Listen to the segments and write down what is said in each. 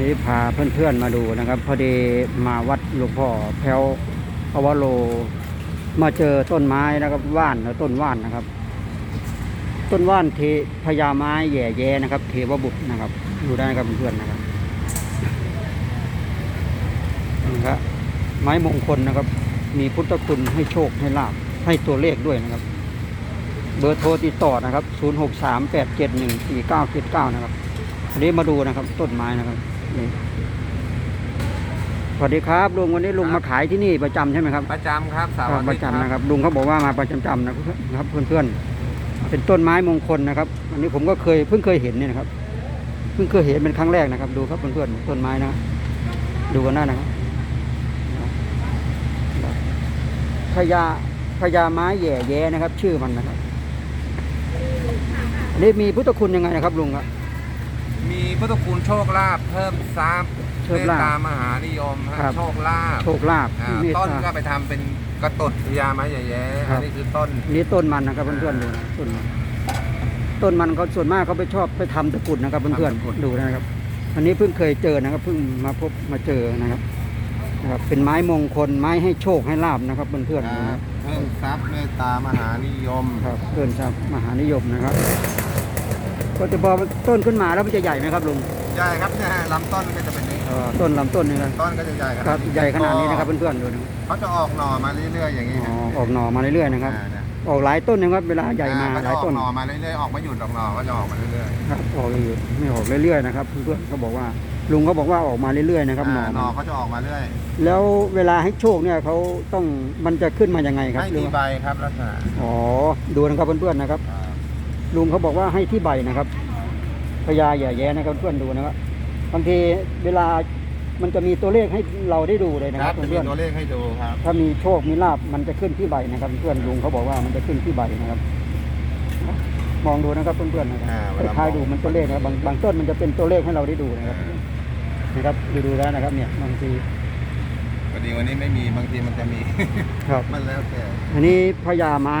นี้พาเพื่อนๆมาดูนะครับ พอดีมาวัดหลวงพ่อแพ้วอวโรมาเจอต้นไม้นะครับว่านนะต้นว่านนะครับ ต้นว่านเทพญาไม้แย่แย่นะครับ เทวบุตรนะครับ ดูได้ครับเพื่อนๆนะครับนะครับไม้มงคลนะครับ มีพุทธคุณให้โชคให้ลาบให้ตัวเลขด้วยนะครับ เบอร์โทรติดต่อนะครับ 0 6 3 8 7 1 4 9 7 9 นะครับอันนี้มาดูนะครับต้นไม้นะครับ นี่สวัสดีครับลุงวันนี้ลุงมาขายที่นี่ประจำใช่ไหมครับ ประจำครับเสาร์ครัอาบทิปตระย์จำนะครับลุงเขาบอกว่ามาประจำๆนะครับ เพื่อนๆเป็นต้นไม้มงคลนะครับ อันนี้ผมก็เคยเพิ่งเคยเห็นเนี่ยนะครับ เพิ่งเคยเห็นเป็นครั้งแรกนะครับ ดูครับเพื่อนๆต้นไม้นะครับดูกันได้นะครับพญาพญาไม้แย่แย้นะครับ ชื่อมันนะครับอันนี่มีพุทธคุณยังไงนะครับลุงครับ มีพุทธคุณโชคลาภเพิ่มทรัพย์โชเมคตลาภตามหานิยมฮะครับ โชคลาภโชคลาภอ่าเมตต้นตา ก็ไปทำเป็นกระตุดพญาไม้ใหญ่แย่ครัอับ นนี้คือต้น นี่ต้นมันนะครับเพื่อนๆดูนะต้นมันต้นมันเขาส่วนมากเขาไปชอบไปทำตะกรุดนะครับเพื่อนทำตะกรุด ๆดูนะครับ อันนี้เพิ่งเคยเจอนะครับเพิ่งมาพบมาเจอนะครับนะครับ เป็นไม้มงคลไม้ให้โชคให้ลาบนะครับเพื่อนๆนะครับเพิ่มทรัพย์เมตตามหานิยม ครับเพื่อนครับมหานิยมนะครับ ก็จะบอกว่าต้นขึ้นมาแล้วมันจะใหญ่ไหมครับลุงใช่ครับเนี่ยฮะลำต้นก็จะเป็นนี้เอ่อต้นลำต้นนี่นะต้นก็จะใหญ่ขคนารัดบนี้ใหญ่ขนาดนี้นะครับเพื่อนๆดูนะครับเขาจะออกหน่อมาเรื่อยๆอย่างนี้อ๋อฮะออกหน่อมาเรื่อยๆนะครับ อ่าเนี่ยออกหลายต้นนะครับเวลาใหญ่มาอ่หลายต้นก็จะออกหน่อมาเรื่อยๆออกมาหยุดออกหน่อก็จะออกมาเรื่อยครับออกอยู่ไม่ออกเรื่อยๆนะครับเพื่อนๆเขาบอกว่าลุงเขาบอกว่าออกมาเรื่อยๆๆนะครับหน่ออ่าหมัน่อนเขาจะออกมาเรื่อยแล้วเวลาให้โชคเนี่ยเขาต้องมันจะขึ้นมายังไงครับให้หรือที่ว่าใบครับลักษณะอ๋อดูนะครับเพื่อนๆนะครับ อ่า ลุงเขาบอกว่าให้ที่ใบนะครับพญาแย่แย่นะครับเพื่อนๆดูนะครับบางทีเวลามันจะมีตัวเลขให้เราได้ดูเลยนะคครัรับบจะมีเพื่อนตัวเลขให้ดูครับๆถ้ามีโชคมีลาบมันจะขึ้นที่ใบนะครับเพื่อนลุงเขาบอกว่ามันจะขึ้นที่ใบนะครับ มองดูนะครับเพื่อนๆนะครับอ่าเวลามองคล้ายๆดูมันตัวเลขนะครับบางบางต้นมันจะเป็นตัวเลขให้เราได้ดูนะครับนะครับดูดูๆแล้วนะครับ เนี่ยบางทีพอดีวันนี้ไม่มีบางทีมันจะมี ครับ มันแล้วแต่อันนี้พญาไม้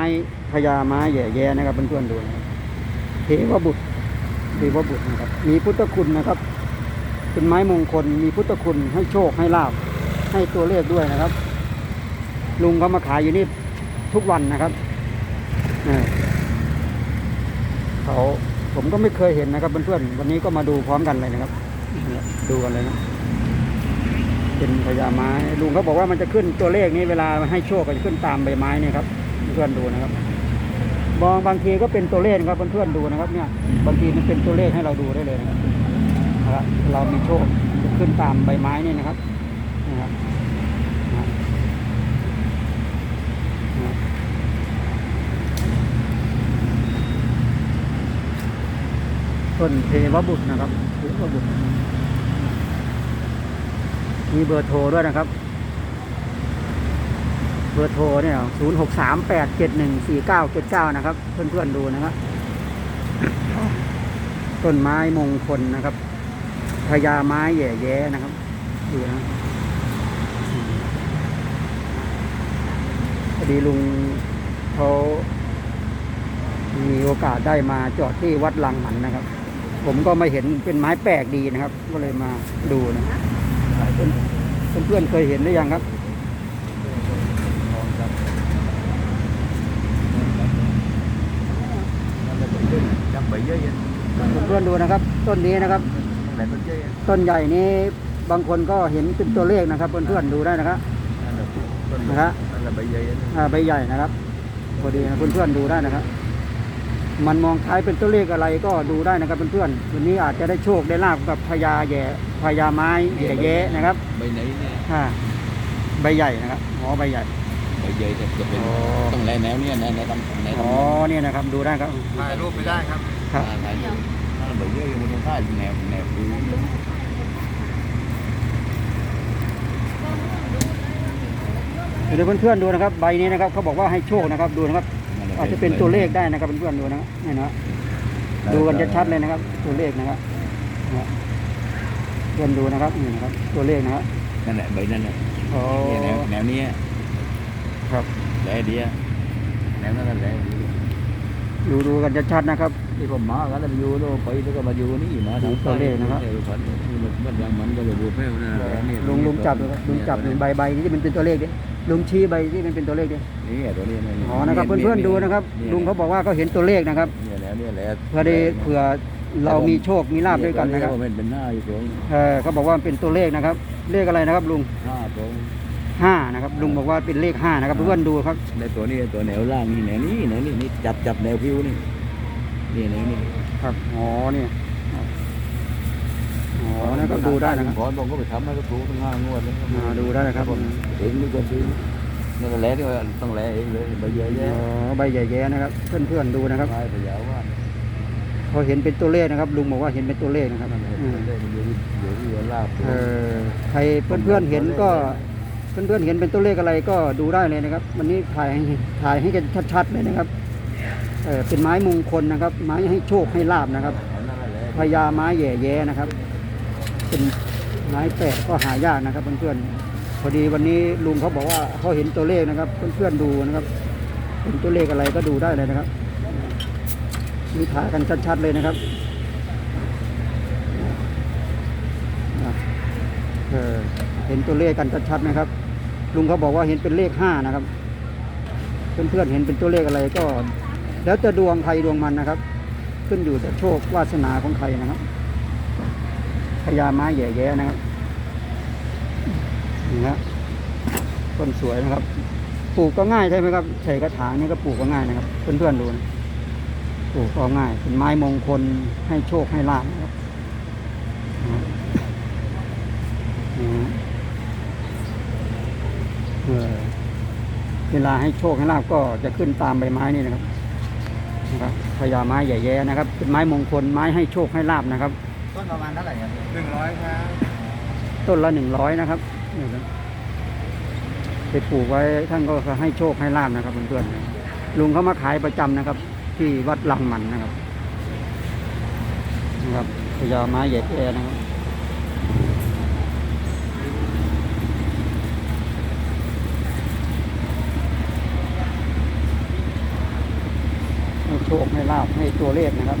พญาไม้แย่แย่นะครับเพื่อนๆดูนะครับ เทวบุตรเทวบุตรนะครับ มีพุทธคุณนะครับ เป็นไม้มงคล มีพุทธคุณให้โชคให้ลาบ ให้ตัวเลขด้วยนะครับ ลุงเขามาขายอยู่นี่ทุกวันนะครับเขาผมก็ไม่เคยเห็นนะครับเพื่อนๆวันนี้ก็มาดูพร้อมกันเลยนะครับ ดูกันเลยนะเป็นพญาไม้ลุงเขาบอกว่ามันจะขึ้นตัวเลขนี้เวลาให้โชคก็จะขึ้นตามใบไม้นี่ครับเพื่อนๆดูนะครับ บางบางทีก็เป็นตัวเลขนะครับเพื่อนๆดูนะครับ เนี่ย บางทีมันเป็นตัวเลขให้เราดูได้เลยนะครับรเรามีโชคขึ้นตามใบไม้นี่นะครับนะครับนะครับนะครับต้นเทวบุตรนะครับเทวบุตรมีเบอร์โทรด้วยนะครับ เบอร์โทรเนี่ย0 6 3 8 7 1 4 9 7 9นะครับ เพื่อนๆดูนะครับ ต้นไม้มงคลนะครับพญาไม้แย่แย้นะครับ ดูนะพอดีลุงเขามีโอกาสได้มาจอดที่วัดลังหมันนะครับ ผมก็ไม่เห็นเป็นไม้แปลกดีนะครับ ก็เลยมาดูนะเพื่อนเพื่อนๆเคยเห็นหรือยังครับ จำใบเยอะเพื่อนๆดูนะครับ ต้นนี้นะครับๆแต่ต้นเยอะต้นใหญ่นี้บางคนก็เห็นเป็นตัวเลขนะครับเพื่อนๆดูได้นะครับๆต้นนะฮะนั่นแหละใบเยอะอ่าใบใหญ่นะครับพอดีนะเพื่อนๆดูได้นะครับ มันมองคล้ายเป็นตัวเลขอะไรก็ดูได้นะครับเพื่อนๆวันนี้อาจจะได้โชคได้ลาบกับพญาแย่พญาไม้แย่แย้นะครับใบไหนเนี่ยอ่าใบใหญ่นะครับอ๋อใบใหญ่ ใบใหญ่จะจะเป็นอ๋อ ต้องแนวแนวเนี่ยนะแนวตำแนวอ๋อเนี่ยนะครับดูได้ครับถ่ายรูปไม่ได้ครับ ครับถ่ายรูปถ้าใบเยอะอยู่บนต้นข้าแนวแนวคือเดี๋ยวเพื่อนๆดูนะครับ ใบนี้นะครับเขาบอกว่าให้โชคนะครับดูนะครับ อาจจะเป็นตัวเลขได้นะครับเพื่อนๆดูนะครับนี่นะดูกันจะชัดเลยนะครับ ตัวเลขนะครับนะเพื่อนดูนะครับนี่นะครับ ตัวเลขนะครับนั่นแหละใบนั่นแหละอ๋อเนี่ยแนวแนวเนี้ยครับแหลเดียแนวนั้นแหละดูดูกันจะชัดนะครับ ที่ผมมากันแล้วมาอยู่โลกไปแล้วก็มาอยู่นี่มาดูตัวเลขนะครับเออฝันมันมันยังมันก็เลยบูดแพ้วนะเนี่ยลุงลุงจับดูครับลุงจับในใบใบที่มันเป็นตัวเลขดิลุงชี้ใบที่มันเป็นตัวเลขดินี่ตัวนี้เนี่ยอ๋อนะครับเพื่อนๆดูนะครับ ลุงเขาบอกว่าเขาเห็นตัวเลขนะครับเนี่ยแหละเนี่ยแหละเพื่อได้เผื่อเรามีโชคมีลาบด้วยกันนะครับมันเป็นหน้าอยู่ตรงเออเขาบอกว่ามันเป็นตัวเลขนะครับ เลขอะไรนะครับลุงหน้าตรงห้านะครับลุงบอกว่าเป็นเลขห้านะครับเพื่อนๆดูครับในตัวนี้ตัวแนวล่างนี่แนวนี้แนวนี้นี่จับจับแนวพิวนี่ นี่แนวนี้ครับอ๋อเนี่ยครับอ๋อนะครับดูได้นะครับขอบอกก็ไปทำให้ก็ถูกทั้งห้างวดเลยอ่าดูได้นะครับผมเองนี่ก็ซื้อนี่ก็แลที่ว่าต้องแลเองเลยใบเยอะอ๋แยะอใบใหญ่แย่นะครับ เพื่อนๆดูนะครับใช่พยาว่าเขาเห็นเป็นตัวเลขนะครับลุงบอกว่าเห็นเป็นตัวเลขนะครับมันอืมได้มันอยู่ที่อยู่ที่ลาบเออใครเพื่อนๆเห็นก็เพื่อนๆเห็นเป็นตัวเลขอะไรก็ดูได้เลยนะครับ วันนี้ถ่ายให้ถ่ายให้กันชัดๆเลยนะครับ เออเป็นไม้มงคลนะครับ ไม้ให้โชคให้ลาบนะครับพญาไม้แย่แย่นะครับ เป็นไม้แปลกก็หายากนะครับเพื่อนๆพอดีวันนี้ลุงเขาบอกว่าเขาเห็นตัวเลขนะครับเพื่อนๆดูนะครับเห็นตัวเลขอะไรก็ดูได้เลยนะครับมีถ่ายกันชัดๆเลยนะครับเออเห็นตัวเลขกันชัดๆไหมครับ ลุงเขาบอกว่าเห็นเป็นเลขห้านะครับ เพื่อนๆเห็นเป็นตัวเลขอะไรก็ แล้วแต่ดวงใครดวงมันนะครับ ขึ้นอยู่กับโชควาสนาของใครนะครับพญาไม้แย่แย่ๆนะครับนี่ฮะต้นสวยนะครับ ปลูกก็ง่ายใช่ไหมครับใส่กระถางนี่ก็ปลูกก็ง่ายนะครับ เพื่อนๆดูนะปลูกก็ง่าย เป็นไม้มงคลให้โชคให้ลาภนะครับนี่ฮะเวลาให้โชคให้ลาบก็จะขึ้นตามใบไม้นี่นะครับ นะครับพญาไม้ใหญ่แย่นะครับเป็นไม้มงคลไม้ให้โชคให้ลาบนะครับ ต้นประมาณเท่าไหร่ครับหนึ่งร้อยครับต้นละหนึ่งร้อยนะครับนี่ครับไปปลูกไว้ท่านก็ให้โชคให้ลาบนะครับเพื่อนๆลุงเขามาขายประจำนะครับ ที่วัดลังมันนะครับนะครับพญาไม้ใหญ่แย่นะครับ โชคให้ลาบให้ตัวเลขนะครับ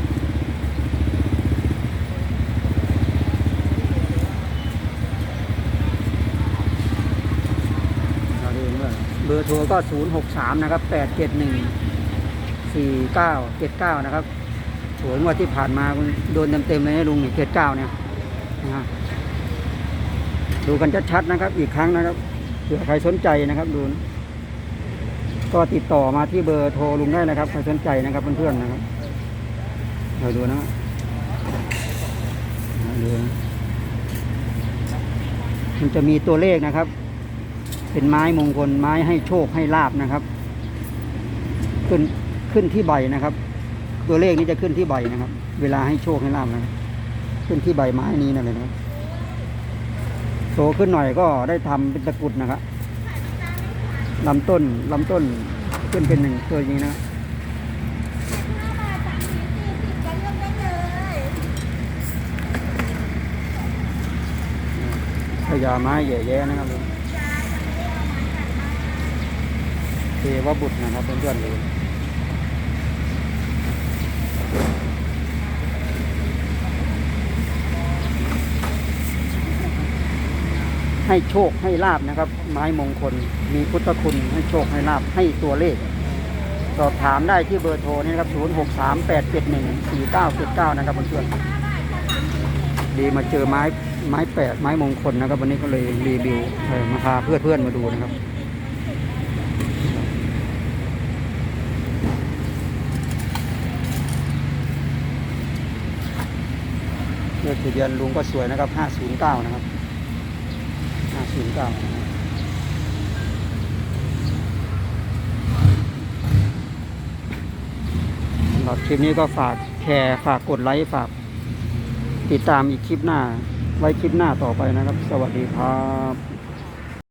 เราดูว่าเบอร์โทรก็ 0 6 3 นะครับ 8 7 1 4 9 7 9 นะครับสวยงวดที่ผ่านมาโดนเต็มๆเลยนะลุงนี่7 9 เนี่ยนะฮะดูกันชัดๆนะครับ อีกครั้งนะครับเผื่อใครสนใจนะครับดูนะ ก็ติดต่อมาที่เบอร์โทรลุงได้นะครับใครสนใจนะครับเพื่อนๆนะครับเราดูนะดูนะมันจะมีตัวเลขนะครับ เป็นไม้มงคลไม้ให้โชคให้ลาบนะครับ ขึ้นขึ้นที่ใบนะครับ ตัวเลขนี้จะขึ้นที่ใบนะครับ เวลาให้โชคให้ลาบนะครับขึ้นที่ใบไม้นี้นั่นเลยนะโตขึ้นหน่อยก็ได้ทำเป็นตะกรุดนะครับ ลำต้นลำต้นขึ้นเป็นหนึ่งตัวอย่างนี้นะพยาไม้แย่ๆนะครับเทวบุตรนะครับเพื่อนๆเลย ให้โชคให้ลาบนะครับ ไม้มงคล มีพุทธคุณให้โชคให้ลาบให้ตัวเลข สอบถามได้ที่เบอร์โทรนี่นะครับ 0 6 3 8 7 1 4 9 7 9 นะครับเพื่อนๆดีมาเจอไม้ไม้แปดไม้มงคลนะครับ วันนี้ก็เลยรีวิวมาพาเพื่อนๆมาดูนะครับเลขทะเบียนลุงก็สวยนะครับ 509 นะครับ 509นะครับสำหรับคลิปนี้ก็ฝากแชร์ฝากกดไลค์ฝาก ติดตามอีกคลิปหน้า ไว้คลิปหน้าต่อไปนะครับ สวัสดีครับ